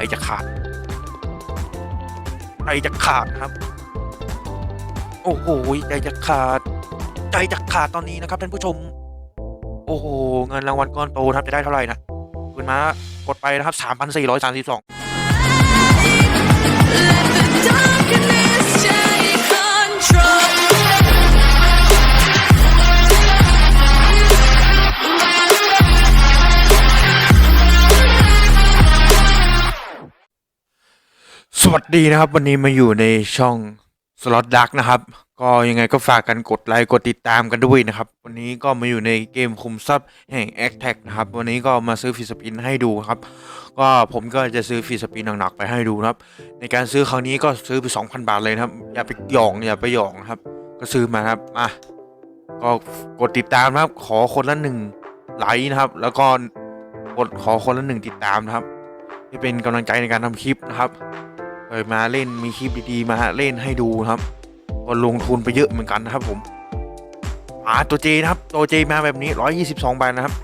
ใจจะขาดใจจะขาดครับ โอ้โหใจจะขาด ใจจะขาดตอนนี้นะครับท่านผู้ชม โอ้โหเงินรางวัลก้อนโตนะครับจะได้เท่าไหร่นะคุณมากดไปนะครับ3,432 Darkness วัสดีนะครับ วันนี้มาอยู่ในช่องสล็อตดักนะครับ ก็ยังไงก็ฝากกันกดไลค์กดติดตามกันด้วยนะครับ วันนี้ก็มาอยู่ในเกมคุมทรัพย์แห่ง a c t a c นะครับ วันนี้ก็มาซื้อฟีสปินให้ดูครับ ก็ผมก็จะซื้อฟีสปินหนักๆไปให้ดูนะครับ ในการซื้อครั้งนี้ก็ซื้อไป 2,000 บาทเลยนะครับ อย่าไปหยองอย่าไปหยองครับ ก็ซื้อมาครับมาก็กดติดตามนะครับ ขอคนละหนึ่งไลค์นะครับ แล้วก็กดขอคนละหนึ่งติดตามนะครับที่เป็นกำลังใจในการทำคลิปนะครับ เปิดมาเล่นมีคลิปดีๆมาเล่นให้ดูครับก็ลงทุนไปเยอะเหมือนกันนะครับผมอ่าตัวเจนะครับตัวเจมาแบบนี้ 122บนะครับ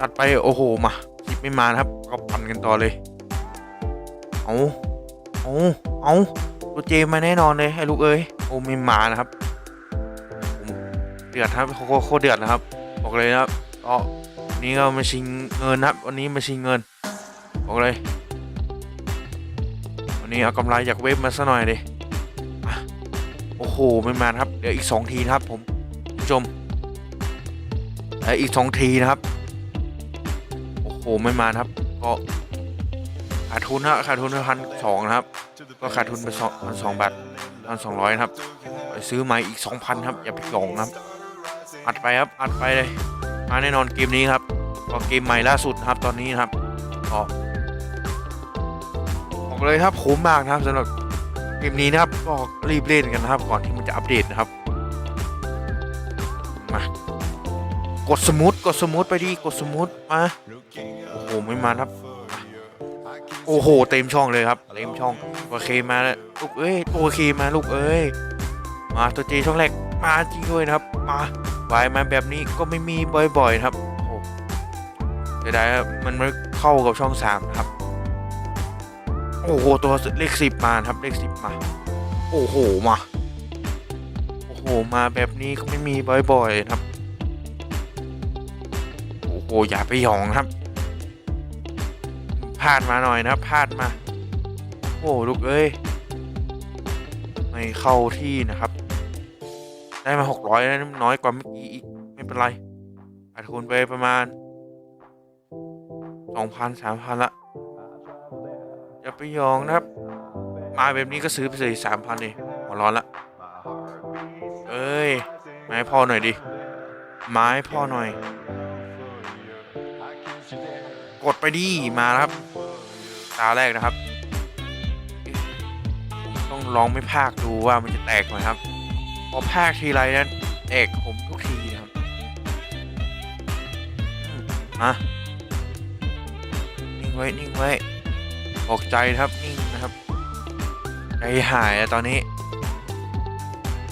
ตัดไปโอ้โหมาคลิปไม่มานะครับ ก็ปั่นกันต่อเลยเอาเอาเอาตัวเจมาแน่นอนเลยไอ้ลูกเอ้ยโอ้ไม่มานะครับเดือดครับโคตรเดือดนะครับ บอกเลยนะครับก็วันนี้ก็มาชิงเงินนะครับ วันนี้มาชิงเงินบอกเลย วันนี้เอากำไรจากเว็บมาซะหน่อยดิโอ้โหไม่มาครับ เดี๋ยวอีกสองทีนะครับ ผมผู้ชมเหลืออีกสองทีนะครับ โอ้โหไม่มาครับ ก็ขาดทุนนะขาดทุนไปพันสองนะครับ ก็ขาดทุนไปสองพันสองบาทพันสองร้อยครับไปซื้อใหม่อีกสองพันครับ อย่าไปหลงครับ อัดไปครับ อัดไปเลย มาแน่นอนเกมนี้ครับ ก็เกมใหม่ล่าสุดครับตอนนี้ครับก็ บอกเลยครับคุ้มมากนะครับสำหรับเกมนี้นะครับก็รีบเล่นกันนะครับ ก่อนที่มันจะอัปเดตนะครับมากดสมูทกดสมูทไปดิกดสมูทมาโอ้โหไม่มาครับ โอ้โห เต็มช่องเลยครับเต็มช่องตัวเคมาลูกเอ้ยตัวเคมาลูกเอ้ยมาตัวเจช่องแรกมาจริงด้วยนะครับ มาวายมาแบบนี้ก็ไม่มีบ่อยๆนะครับโอ้โหเสียดายมันไม่เข้ากับช่องสามนะครับ โอ้โห ตัวเลขสิบมาครับเลขสิบมา โอ้โห มา โอ้โห มาแบบนี้ก็ไม่มีบ่อยๆครับ โอ้โห อย่าไปหยองครับพลาดมาหน่อยนะพลาดมา โอ้ลูกเอ้ย ไม่เข้าที่นะครับ ได้มาหกร้อยนะน้อยกว่าเมื่อกี้อีก ไม่เป็นไรขาดทุนไปประมาณสองพันสามพันละ อย่าไปยองนะครับ มาแบบนี้ก็ซื้อไปเลยสามพันเองหัวร้อนละเอ้ยไมาให้พ่อหน่อยดิไมาให้พ่อหน่อย กดไปดิมาแล้วครับ ตาแรกนะครับ ต้องลองไม่พากดูว่ามันจะแตกไหมครับ พอพากทีไรนั้นแตกผมทุกทีนะครับอืมมานิ่งไว้นิ่งไว้ บอกใจครับนิ่งนะครับใจหายแล้วตอนนี้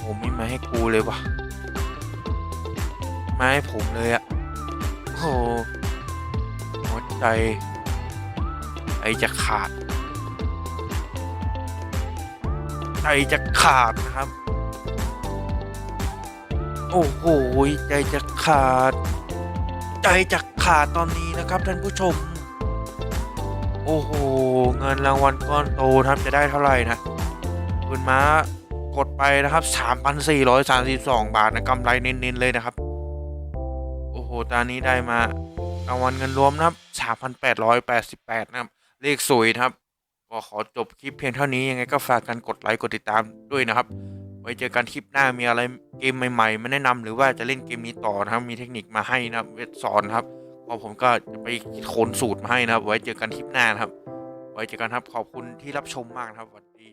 ผมไม่มาให้กูเลยวะมาให้ผมเลยอะโอ้โหหัวใจใจจะขาดใจจะขาดนะครับ โอ้โหใจจะขาด ใจจะขาดตอนนี้นะครับท่านผู้ชม โอ้โห เงินรางวัลก้อนโตครับจะได้เท่าไหร่นะคุณม้ากดไปนะครับ 3,432 บาทนะกำไรเน้นๆเลยนะครับ โอ้โห ตอนนี้ได้มารางวัลเงินรวมนะครับ 3,888 นะครับ เลขสวยนะครับ ก็ขอจบคลิปเพียงเท่านี้ยังไงก็ฝากกันกดไลค์กดติดตามด้วยนะครับ ไว้เจอกันคลิปหน้ามีอะไรเกมใหม่ๆ มาแนะนำหรือว่าจะเล่นเกมนี้ต่อนะครับ มีเทคนิคมาให้นะครับเวทสอนครับ พอผมก็จะไปโคนสูตรมาให้นะครับ ไว้เจอกันคลิปหน้านะครับ ไว้เจอกันครับขอบคุณที่รับชมมากนะครับสวัสดี